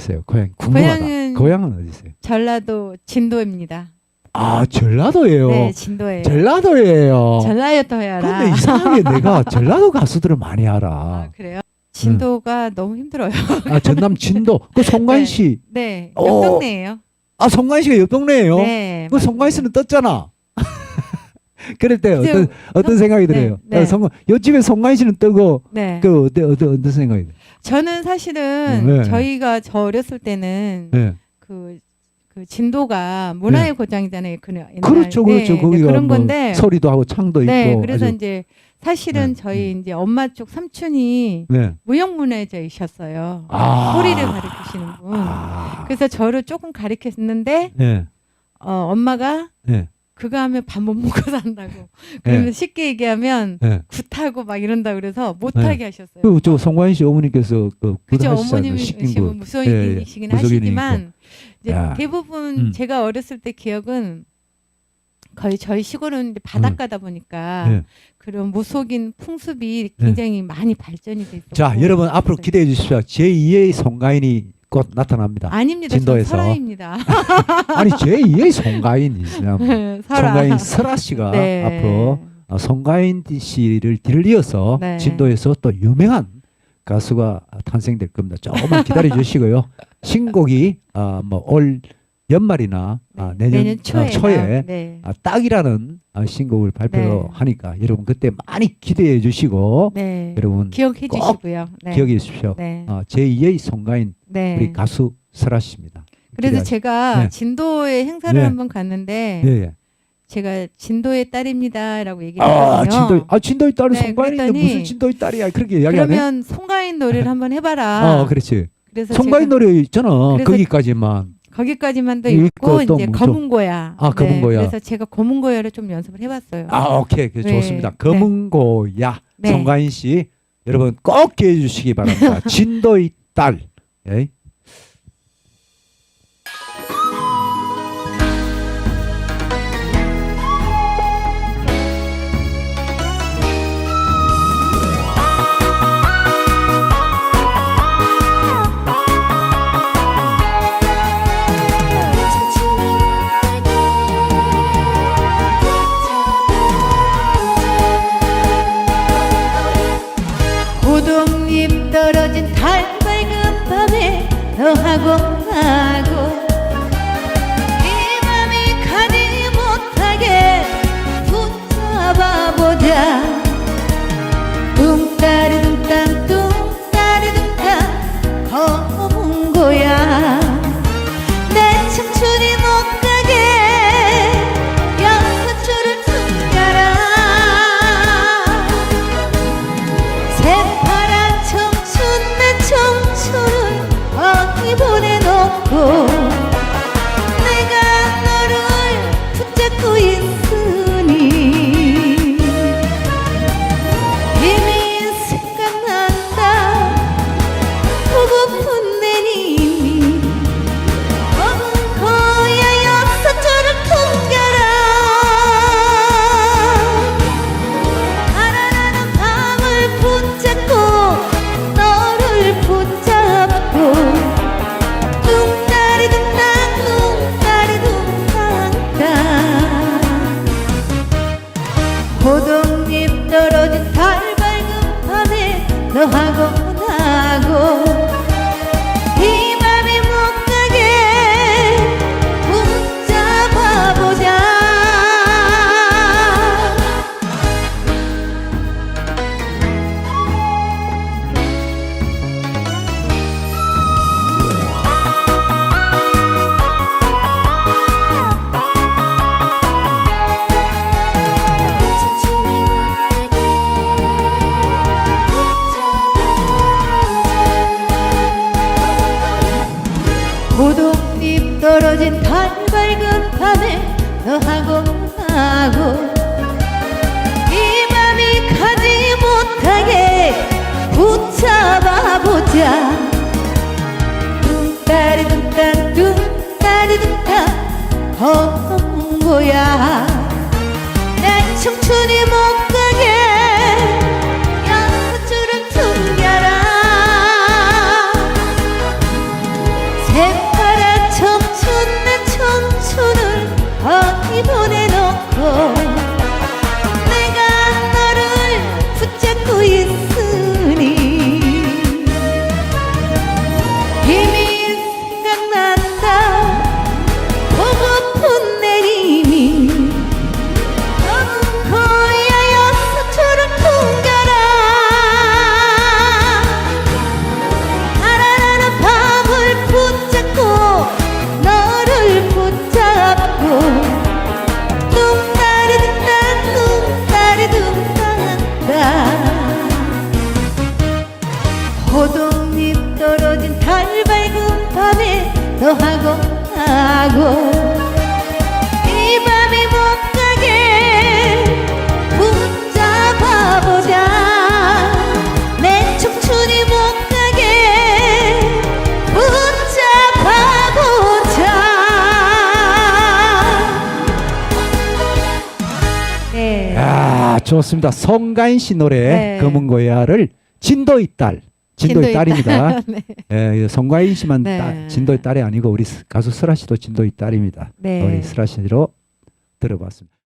있어요? 고향 궁금하다. 고향은- 고향은 어디 있어요? 전라도 진도입니다. 아 전라도예요. 네, 진도예요. 전라도예요. 전라도여라. 근데 이상하게 내가 전라도 가수들을 많이 아, 알아. 그래요? 진도가 너무 힘들어요. 아 전남 진도. 그 네. 씨. 네, 어. 옆 동네예요. 아 송가인 씨가 옆 동네예요. 네. 그 송가인 씨는 떴잖아. 그럴 때 어떤 어떤 생각이 네, 들어요? 네. 아, 송 요즘에 송가인 씨는 뜨고 네. 그 어떤 어떤 어떤 생각이 들어요? 저는 사실은 네. 저희가 저 어렸을 때는 네. 그, 그 진도가 문화의 고장이잖아요. 그 옛날. 그렇죠, 네, 그렇죠. 네, 거기가 그런 뭐 건데. 소리도 하고 창도 네, 있고. 그래서 아주- 이제 사실은 네, 저희 이제 엄마 쪽 삼촌이 네. 무형문화재이셨어요. 아. 소리를 가르치시는 분. 아. 그래서 저를 조금 가르쳤는데 네. 어, 엄마가 네. 그거 하면 밥 못 먹고 산다고. 그러면 쉽게 얘기하면 네. 굿하고 막 이런다 그래서 못하게 하셨어요. 그저 송가인 씨 어머니께서 그 그죠 시킨 거. 무속인이시긴 예, 예. 하시지만 이제 야. 대부분 음. 제가 어렸을 때 기억은 거의 저희 시골은 바닷가다 보니까 네. 그런 무속인 풍습이 굉장히 많이 발전이 돼 있었고 자, 여러분 앞으로 기대해 주십시오. 제2의 송가인이 곧 나타납니다. 아닙니다. 진도에서. 전 설아입니다. 아니 제2의 송가인이시면 설아. 송가인 설아 씨가 네. 앞으로 어, 송가인 씨를 뒤를 이어서 네. 진도에서 또 유명한 가수가 탄생될 겁니다. 조금만 기다려 주시고요. 신곡이 아, 뭐올 연말이나 아, 내년, 내년 초에 아, 초에 네. 아, 딱이라는 아, 신곡을 발표하니까 네. 여러분 그때 많이 기대해 주시고 네. 여러분 기억해 꼭 주시고요. 네. 기억해 주십시오. 네. 아, 제2의 송가인 네. 우리 가수 설아 씨입니다. 그래서 기대하- 제가 네. 진도에 행사를 네. 한번 갔는데 예, 예. 제가 진도의 딸입니다라고 얘기를 아, 했거든요. 진도 아 진도의 딸이 네, 송가인인데 무슨 진도의 딸이야 그렇게 이야기 안 해? 그러면 송가인 노래를 한번 해봐라. 어, 그렇지. 그래서 송가인 노래 있잖아. 거기까지만. 거기까지만도 있고 있고 또 이제 뭐 검은 고야. 아, 검은 고야. 그래서 제가 검은 고야를 좀 연습을 해봤어요. 아, 오케이. 그 네. 좋습니다. 검은고야 네. 송가인 씨 여러분 꼭 기회해 주시기 바랍니다. 진도의 딸. 예. 고동잎 떨어진 달 밝은 밤에 너하고 나고 너하고 나고 고독잎 떨어진 달 밝은 밤에 너하고 나고 이 맘이 가지 못하게 붙잡아보자. 뚱따리 뚱땅 뚱따리 뚱땅 검은 거야. 내 청춘이 못 하고 하고 이 밤이 못 가게 붙잡아보자 내 청춘이 못 가게 붙잡아보자 네. 아 좋습니다. 성가인 씨 노래 네. 검은 고야를 진도의 딸 진도의, 딸입니다. 네. 예, 송가인 씨만 네. 딸, 진도의 딸이 아니고 우리 가수 슬아 씨도 진도의 딸입니다. 네. 우리 슬아 씨로 들어봤습니다.